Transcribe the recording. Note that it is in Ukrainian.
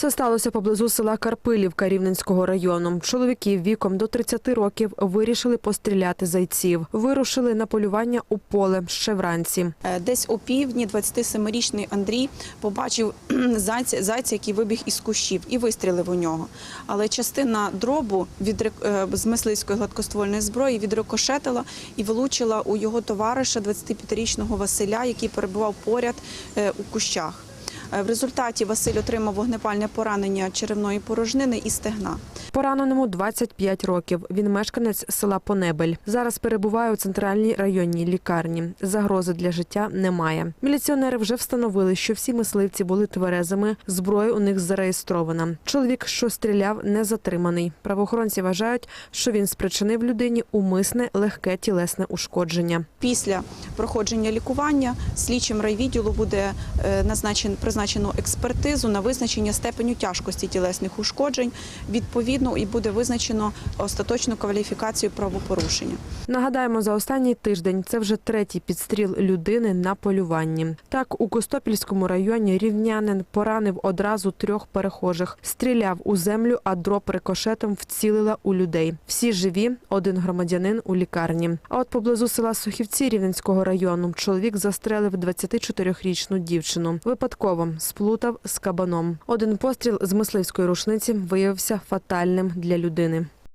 Все сталося поблизу села Карпилівка Рівненського району. Чоловіки віком до 30 років вирішили постріляти зайців. Вирушили на полювання у поле ще вранці. Е, Десь о півдні 27-річний Андрій побачив зайця, зайця, який вибіг із кущів, і вистрілив у нього. Але частина дробу від е, з мисливської гладкоствольної зброї відрикошетила і влучила у його товариша, 25-річного Василя, який перебував поряд е, у кущах. Е, В результаті Василь отримав вогнепальне поранення черевної порожнини і стегна. Пораненому 25 років. Він мешканець села Понебель. Зараз перебуває у центральній районній лікарні. Загрози для життя немає. Міліціонери вже встановили, що всі мисливці були тверезими. Зброя у них зареєстрована. Чоловік, що стріляв, не затриманий. Правоохоронці вважають, що він спричинив людині умисне легке тілесне ушкодження. Після проходження лікування слідчим райвідділу буде е, назначен, призначено експертизу на визначення степеню тяжкості тілесних ушкоджень. Відповідно, і буде визначено остаточну кваліфікацію правопорушення. Нагадаємо, за останній тиждень це вже третій підстріл людини на полюванні. Так, у Костопільському районі рівнянин поранив одразу трьох перехожих, стріляв у землю, а дроб рикошетом вцілила у людей. Всі живі, один громадянин у лікарні. А от поблизу села Сухівці Рівненського району чоловік застрелив 24-річну дівчину. Випадково сплутав з кабаном. Один постріл з мисливської рушниці виявився фатальним для людини.